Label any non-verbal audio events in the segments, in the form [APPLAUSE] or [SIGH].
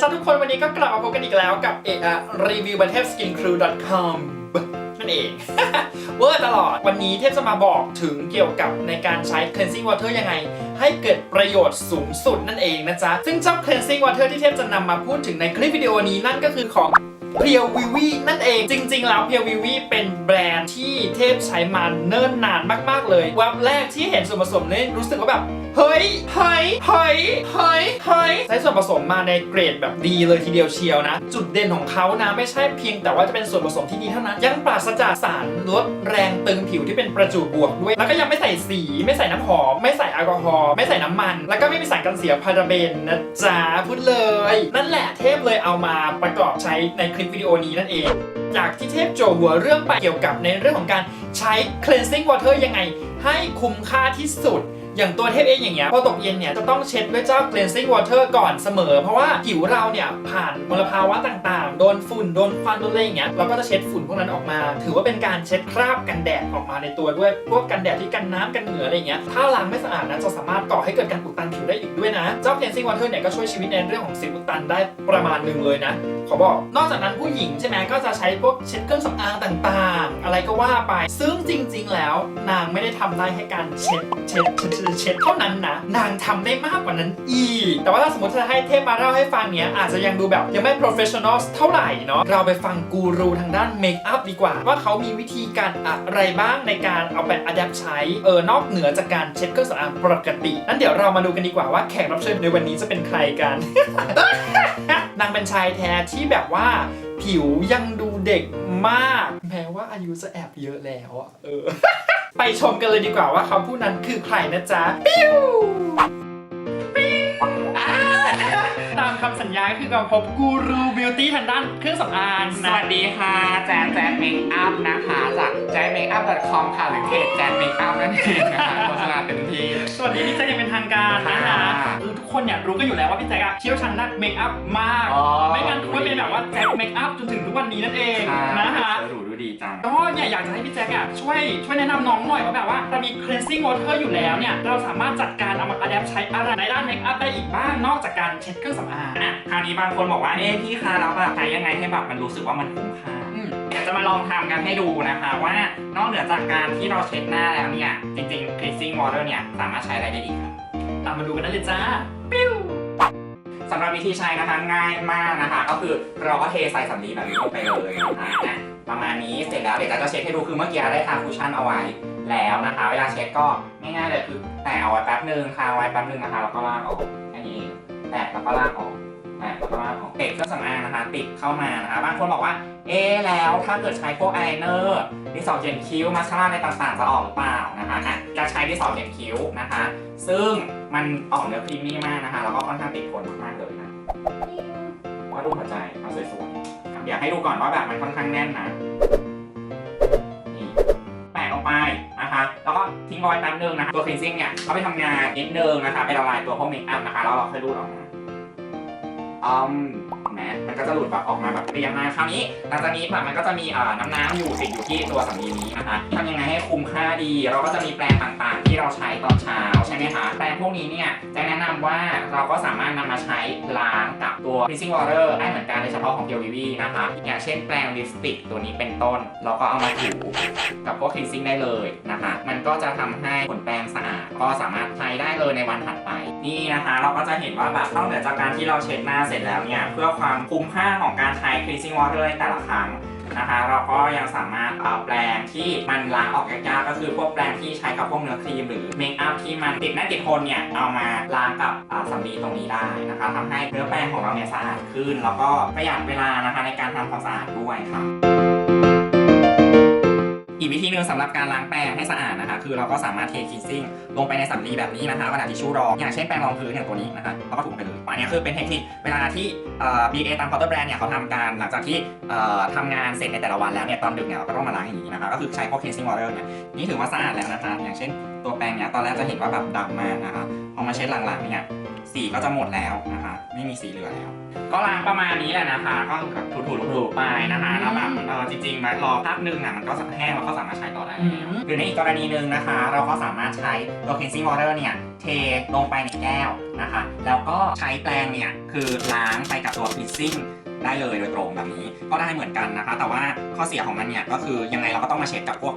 จ้าทุกคนวันนี้ก็กลับมาพบกันอีกแล้วกับเอะอะรีวิวบนเทพสกินครูดอทคอมนั่นเอง เวอร์ตลอดวันนี้เทพจะมาบอกถึงเกี่ยวกับในการใช้ cleansing water ยังไง ให้เกิดประโยชน์สูงสุดนั่นเองนะจ๊ะ ซึ่งเจ้า cleansing water ที่เทพจะนำมาพูดถึงในคลิปวิดีโอนี้นั่นก็คือของเพียววิวีนั่นเองจริง ๆ แล้วเพียววิวีเป็นแบรนด์ที่เทพใช้มาเนิ่นนานมาก ๆ เลยแวบแรกที่เห็นส่วนผสมนี่รู้สึกว่าแบบเฮ้ย เฮ้ย เฮ้ย เฮ้ย เฮ้ย ใช้ส่วนผสมมาในเกรดแบบดีเลยทีเดียวเชียวนะ จุดเด่นของเขานะไม่ใช่เพียงแต่ว่าจะเป็นส่วนผสมที่ดีเท่านั้น ยังปราศจากสารลดแรงตึงผิวที่เป็นประจุบวกด้วย แล้วก็ยังไม่ใส่สี ไม่ใส่น้ำหอม ไม่ใส่แอลกอฮอล์ไม่ใส่น้ำมัน แล้วก็ไม่มีสารกันเสียพาราเบนนะจ๊ะพูดเลย นั่นแหละเทพเลยเอามาประกอบใช้ในคลิปวิดีโอนี้นั่นเอง จากที่เทพโจหัวเรื่องไปเกี่ยวกับในเรื่องของการใช้ cleansing water ยังไง ให้คุ้มค่าที่สุดอย่างตัวเทพเองอย่างเงี้ยพอตกเย็นเนี่ยจะต้องเช็ดด้วยเจ้า cleansing water ก่อนเสมอ เพราะว่าผิวเราเนี่ยผ่านมลภาวะต่างๆ โดนฝุ่นโดนควันโดนอะไรอย่างเงี้ยเราก็จะเช็ดฝุ่นพวกนั้นออกมา ถือว่าเป็นการเช็ดคราบกันแดดออกมาในตัวด้วยพวกกันแดดที่กันน้ำกันเหงื่ออะไรเงี้ยถ้าล้างไม่สะอาดนะจะสามารถก่อให้เกิดการอุดตันผิวได้อีกด้วยนะเจ้า cleansing water เนี่ยก็ช่วยชีวิตในเรื่องของสิวอุดตันได้ประมาณหนึ่งเลยนะขอบอกนอกจากนั้นผู้หญิงใช่ไหมก็จะใช้พวกเช็ดเครื่องสำอางต่างๆ ก็ว่าไป ซึ่งจริง ๆ แล้ว นางไม่ได้ทำได้แค่การเช็ดเช็ดเช็ดเช็ดเช็ดเท่านั้นนะ นางทำได้มากกว่านั้นอีก แต่ว่าถ้าสมมติจะให้เทพมาเล่าให้ฟังเนี้ยอาจจะยังดูแบบยังไม่ professional เท่าไหร่เนาะเราไปฟังกูรูทางด้านเมคอัพดีกว่า ว่าเขามีวิธีการอะไรบ้างในการเอาไป adapt ใช้เออนอกเหนือจากการเช็ดเครื่องสำอางปกตินั้นเดี๋ยวเรามาดูกันดีกว่าว่าแขกรับเชิญในวันนี้จะเป็นใครกัน นางเป็นชายแท้ที่แบบว่าผิวยังดูเด็กมาก ว่าอายุจะแอบเยอะแล้วอะเออ ไปชมกันเลยดีกว่าว่าเขาผู้นั้นคือใครนะจ๊ะปิ้วำสัญญาก็คือการพบกูรูบิวตี้ทางด้านเครื่องสำอางสนะวัสดีค่ะ แจ๊ดแจ๊ดเมคอัพนะคะ จากแจ๊ดเมคอัพ .com ค่ะ หรือเพจแจ๊ดเมคอัพนั่นเองนะคะโฆษณาเต็มที่ สวัสดีพี่แจ๊คอยังเป็นทางการนะคะค่ะคือทุกคนเนี่ยรู้กันอยู่แล้วว่าพี่แจ๊คอะเชี่ยวชาญด้านเมคอัพมาก อ๋อ ไม่งั้นคุณไม่เป็นแบบว่าแจ๊คเมคอัพจนถึงทุกวันนี้นั่นเองนะคะสวยหรูดูดีจัง ก็เนี่ยอยากจะให้พี่แจ๊คอะช่วยช่วยแนะนำน้องหน่อยว่าแบบว่าเรามี cleansing water อยู่แล้วเนี่ย เราสามารถจัดการเอามา adapt ใช้อะไรในด้านเมคอัพได้อีกบ้างนอกจากการเช็ดเครื่องสำอาง อะคราวนี้บางคนบอกว่าเอ๊ะพี่คะเราแบบใช้ยังไงให้แบบมันรู้สึกว่ามันคุ้มค่าอืมเดี๋ยวจะมาลองทำกันให้ดูนะคะว่านอกเหนือจากการที่เราเช็ดหน้าแล้วเนี่ย จริงๆ cleansing water เนี่ยสามารถใช้อะไรได้อีกครับตามมาดูกันได้เลยจ้าปิ้วสำหรับวิธีใช้นะคะง่ายมากนะคะ ก็คือเราก็เทใส่สำลีแบบนี้ลงไปเลยนะคะอะประมาณนี้เสร็จแล้วเดี๋ยวจะเช็ดให้ดูคือเมื่อกี้ได้ทาคุชชั่นเอาไว้แล้วนะคะ เวลาเช็ดก็ง่ายๆเลยคือแตะเอาไว้แป๊บนึงคาไว้แป๊บนึงนะคะแล้วก็ลากออกแค่นี้เองแตะแล้วก็ลากออก แตะแล้วก็ลากออกเด็กเครื่องสำอางนะคะติดเข้ามานะคะบางคนบอกว่า เอ๊แล้วถ้าเกิดใช้พวกอายไลเนอร์ดิสอเจนคิ้วมาสคาร่าอะไรต่างๆจะออกหรือเปล่านะคะอะจะใช้ดิสอเจนคิ้วนะคะ ซึ่งมันออกเนื้อครีมมี่มากนะคะแล้วก็ค่อนข้างติดทนมากๆเลยนะว่าดูหัวใจเอาสวยๆครับอยากให้ดูก่อนว่าแบบมันค่อนข้างแน่นนะนี่แปะลงไปนะคะแล้วก็ทิ้งเอาไว้แป๊บนึงนะคะตัวคลีนซิ่งเนี่ยเอาไปทำงานนิดนึงนะคะไปละลายตัวพวกเมคอัพนะคะแล้วเราค่อยรูดออกมา อืมเห็นไหมมันก็จะหลุดแบบออกมาแบบเรียงมาคราวนี้หลังจากนี้แบบมันก็จะมีเอ่อน้ำน้ำอยู่ติดอยู่ที่ตัวสำลีนี้นะคะทำยังไงให้คุ้มค่าดี เราก็จะมีแปรงต่างๆ ที่เราใช้ตอนเช้าใช่ไหมคะแปรงพวกนี้เนี่ยจะแนะนำว่าเราก็สามารถนำมาใช้ล้างกับตัว cleansing water ได้เหมือนกันในเฉพาะของ p พียววีนะคะอย่างเช่นแปรงลิปสติกตัวนี้เป็นต้น เราก็เอามาถูกับพวก cleansing ได้เลยนะคะ มันก็จะทำให้ขนแปรงสะอาดก็สามารถใช้ได้เลยในวันถัดไป นี่นะคะ เราก็จะเห็นว่าแบบนอกเหนือจากการที่เราเช็ดหน้าเสร็จแล้วเนี่ยเพื่อความคุ้มค่าของการใช้ cleansing water ในแต่ละครั้ง นะคะ เราก็ยังสามารถเอาแปรงที่มันล้างออกยากๆก็คือพวกแปรงที่ใช้กับพวกเนื้อครีมหรือเมคอัพที่มันติดหน้าติดทนเนี่ยเอามาล้างกับสำลีตรงนี้ได้นะคะทำให้เนื้อแปรงของเราเนี่ยสะอาดขึ้น แล้วก็ประหยัดเวลานะคะในการทำความสะอาดด้วยค่ะ อีกวิธีหนึ่งสำหรับการล้างแปรงให้สะอาดนะคะ คือเราก็สามารถเทคินซิ่งลงไปในสำลีแบบนี้นะคะกระดาษทิชชู่รองอย่างเช่นแปรงรองพื้นอย่างตัวนี้นะคะเราก็ถูไปเลยอันนี้คือเป็นเทคนิคเวลาที่เอ่อ BA ตามเคาน์เตอร์แบรนด์เนี่ยเขาทำการหลังจากที่ทำงานเสร็จในแต่ละวันแล้วเนี่ยตอนดึกเนี่ยเราก็ต้องมาล้างอย่างนี้นะคะก็คือใช้พวก cleansing water เนี่ยนี่ถือว่าสะอาดแล้วนะคะอย่างเช่น ตัวแปรงเนี่ยตอนแรกจะเห็นว่าแบบดำมากนะคะพอมาเช็ดหลังๆเนี่ย สีก็จะหมดแล้วนะคะ ไม่มีสีเหลือแล้ว ก็ล้างประมาณนี้แหละนะคะ ก็แบบถูๆถูๆไปนะคะแล้วแบบเออจริงๆมารอพักหนึงอะมันก็แห้งแล้วก็สามารถใช้ต่อได้แล้วหรือในอีกกรณีหนึ่งนะคะ เราก็สามารถใช้ตัว cleansing water เนี่ยเทลงไปในแก้วนะคะ แล้วก็ใช้แปรงเนี่ยคือล้างไปกับตัวฟิซซิ่ง ได้เลยโดยตรงแบบนี้ก็ได้เหมือนกันนะคะ แต่ว่าข้อเสียของมันเนี่ยก็คือยังไงเราก็ต้องมาเช็ดกับพวก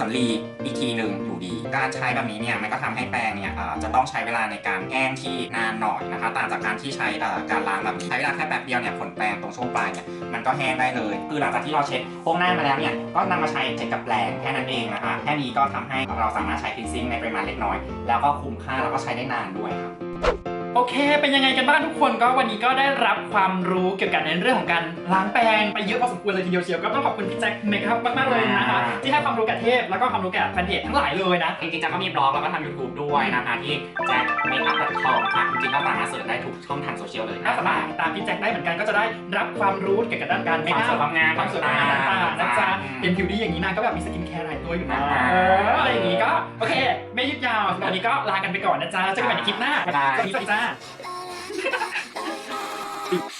สำลีอีกทีหนึ่งอยู่ดี การใช้แบบนี้เนี่ยมันก็ทำให้แปรงเนี่ยจะต้องใช้เวลาในการแห้งที่นานหน่อยนะคะ ต่างจากการที่ใช้การล้างแบบนี้ใช้เวลาแค่แป๊บเดียวเนี่ยขนแปรงตรงช่วงปลายเนี่ยมันก็แห้งได้เลย คือหลังจากที่เราเช็ดพวกหน้ามาแล้วเนี่ยก็นำมาใช้เช็ดกับแปรงแค่นั้นเองนะคะแค่นี้ก็ทำให้เราสามารถใช้คลีนซิ่งในปริมาณเล็กน้อย แล้วก็คุ้มค่าแล้วก็ใช้ได้นานด้วยครับ โอเค เป็นยังไงกันบ้างทุกคนก็วันนี้ก็ได้รับความรู้เกี่ยวกับในเรื่องของการล้างแปรงไปเยอะพอสมควรเลยทีเดียวเชียวก็ต้องขอบคุณพี่แจ็คเมคอัพมากๆเลยนะคะอ่าที่ให้ความรู้กับเทพแล้วก็ความรู้กับแฟนเพจทั้งหลายเลยนะ จริงๆจะก็มีบล็อกแล้วก็ทำ YouTube ด้วยนะคะที่ jackmakeup.com ค่ะจริงๆก็สามารถเสิร์ชได้ทุกช่องทางโซเชียลเลยถ้าสามารถติดตามพี่แจ็คได้เหมือนกันก็จะได้รับความรู้เกี่ยวกับด้านการเมคความอัสวยความงามความสวยความงามต่างๆนะจ๊ะอืมเห็นผิวดีอย่างนี้นางก็แบบมีสกินแคร์หลายตัวอยู่นะอ่าเอออะไรอย่างนี้ก็โอเค ไม่ยืดยาวตอนนี้ก็ลากันไปก่อนนะจ๊ะเจอกันใหม่ในคลิปหน้าได้สวัสดีจ้า [LAUGHS] back.